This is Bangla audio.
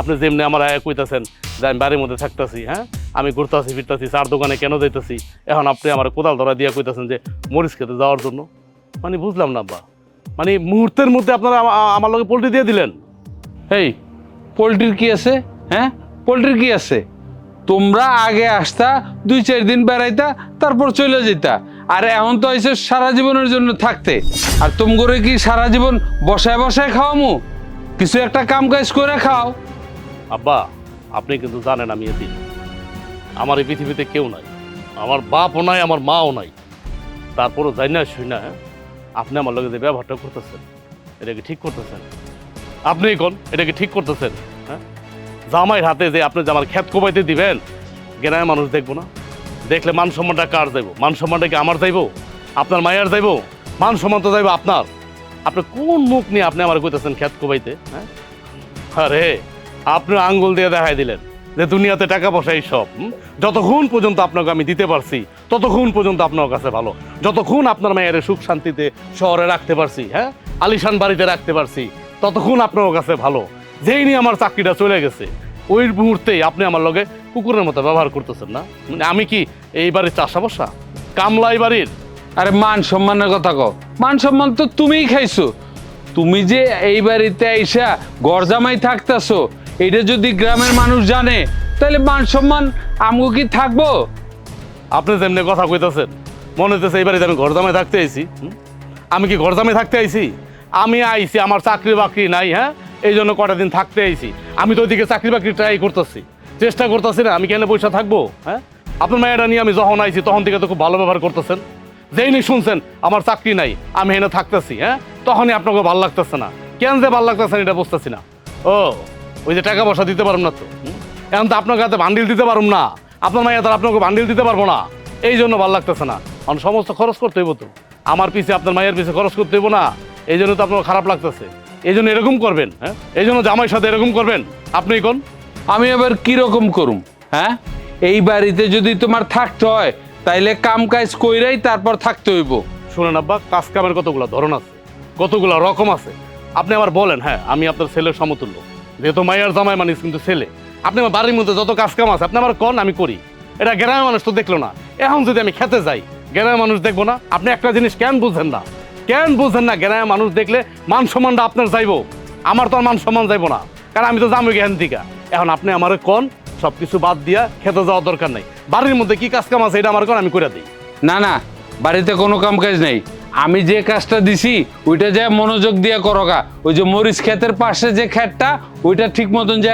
আপনি যেমনি আমার আয়া কইতাছেন যে আমি বাড়ির মধ্যে থাকতেছি হ্যাঁ? আমি ঘুরতাছি, ফিরতাছি, চার দোকানে কেন যাইতেছি? এখন আপনি আমার কোদাল ধরা দিয়ে কইতাছেন যে মরিচ খেতে যাওয়ার জন্য। মানে বুঝলাম না, আব্বা। মানে মুহূর্তের মধ্যে আপনারা আমার লগে পোলট্রি দিয়ে দিলেন। এই পোলট্রির কি আছে হ্যাঁ? পোলট্রির কি আছে? তোমরা আগে আসতা, দুই চার দিন বেড়াইতা, তারপর চলে যেতা আর এখন তো হয়েছে সারা জীবনের জন্য থাকতে। আর তুম করে কি সারা জীবন বসায় বসায় খাওয়ামু? কিছু একটা কাম কাজ করে খাও। আব্বা, আপনি কিন্তু জানেন আমি এদিন আমার এই পৃথিবীতে কেউ নাই। আমার বাপও নাই, আমার মাও নাই। তারপরও যাই না শুই না হ্যাঁ? আপনি আমার লগে যে ব্যবহারটা করতেছেন এটাকে ঠিক করতেছেন? আপনি কোন? এটাকে ঠিক করতেছেন হ্যাঁ? জামাইয়ের হাতে যে আপনি যে আমার ক্ষেত কোবাইতে দিবেন গ্রামের মানুষ দেখব না। দেখলে মান সম্মানটা কার যাইব? মান সম্মানটা কি আমার যাইব? আপনার মায়ের যাইব? মান সম্মান তো যাইব আপনার। আপনি কোন মুখ নিয়ে আপনি আমার কইতেছেন ক্ষেত কোবাইতে হ্যাঁ? আরে! আপনি আঙ্গুল দিয়ে দেখাই দিলেন যে দুনিয়াতে টাকা পয়সা এই সব যতক্ষণ পর্যন্ত আপনাকে আমি দিতে পারছি, ততক্ষণ পর্যন্ত আপনার কাছে ভালো। যতক্ষণ আপনার মায়ের সুখ শান্তিতে শহরে রাখতে পারছি হ্যাঁ? আলিশান বাড়িতে রাখতে পারছি, ততক্ষণ আপনার কাছে ভালো। যেই নিয়ে আমার চাকরিটা চলে গেছে, ওই মুহূর্তেই আপনি আমার লগে কুকুরের মতো ব্যবহার করতেছেন না? মানে আমি কি এই বাড়ির চাষা বসা কামলা এই বাড়ির? আরে মান সম্মানের কথা কও। মান সম্মান তো তুমিই খাইছো। তুমি যে এই বাড়িতে আইসা গরজামাই থাকতাছো এটা যদি গ্রামের মানুষ জানে, তাহলে মান সম্মান আমগো কি থাকব? আপনি যেমনি কথা কইতেছেন, মনে হইতেছে এই বাড়িতে আমি ঘর জামাই থাকতে আইছি? আমি কি ঘর জামাই থাকতে আইছি? আমি আইছি, আমার চাকরি বাকরি নাই হ্যাঁ? এই জন্য কটা দিন থাকতে আইছি। আমি তো ওইদিকে চাকরি বাকরি ট্রাই করতেছি। চেষ্টা করতেছি না, আমি কেন পয়সা থাকব হ্যাঁ? আপনার মেয়েটা নিয়ে আমি যখন আইছি, তখন থেকে তো খুব ভালো ব্যবহার করতেছেন। যেই নি শুনছেন, আমার চাকরি নাই, আমি এনে থাকতেছি হ্যাঁ? তখনই আপনাকে ভালো লাগতেছে না। কেন যে ভালো লাগতেছে না, এটা বুঝতেছি না। ও ওই যে টাকা পয়সা দিতে পারুম না তো এখন তো আপনার কাছে বান্ডিল দিতে পারুম না। আপনার মাইয়া তার আপনাকে বান্ডিল দিতে পারব না। এই জন্য ভালো লাগতেছে না। কারণ সমস্ত খরচ করতে হইব তো। আমার পিছে আপনার মায়ের পিছে খরচ করতে হইব না। এই জন্য তো আপনার খারাপ লাগতেছে। এই জন্য এরকম করবেন হ্যাঁ? এই জন্য জামাইয়ের সাথে এরকম করবেন। আপনি কোন? আমি আবার কীরকম করুম হ্যাঁ? এই বাড়িতে যদি তোমার থাকতে হয় তাইলে কাম কাজ কইরাই তারপর থাকতে হইব। শুনেন আব্বা কাজ কামের কতগুলো ধরন আছে কতগুলো রকম আছে। আপনি আবার বলেন হ্যাঁ আমি আপনার ছেলের সমতুল্য। যেহেতু মাইয়ার জামাই মানুষ কিন্তু ছেলে। আপনি আমার বাড়ির মধ্যে যত কাজ কাম আছে, আপনি আমার কন, আমি করি। এটা গ্রামের মানুষ তো দেখল না। এখন যদি আমি খেতে যাই, গ্রামের মানুষ দেখব না। আপনি একটা জিনিস কেন বুঝেন না? কেন বুঝেন না গ্রামের মানুষ দেখলে মান সম্মানটা আপনার যাইবো? আমার তো আর মান সম্মান যাইবো না। কারণ আমি তো জামই জ্ঞান থেকে এখন আপনি আমার কন সব কিছু বাদ দিয়া খেতে যাওয়ার দরকার নাই। বাড়ির মধ্যে কি কাজ কাম আছে, এটা আমার কন, আমি করে দিই। না না, বাড়িতে কোনো কাম কাজ নেই। আমি যে কাজটা দিছি, ওইটা যা মনোযোগ দিয়ে করোগা ওই যে মরিচ ক্ষেতের পাশে যে ক্ষেতটা, ওইটা ঠিক মতন যা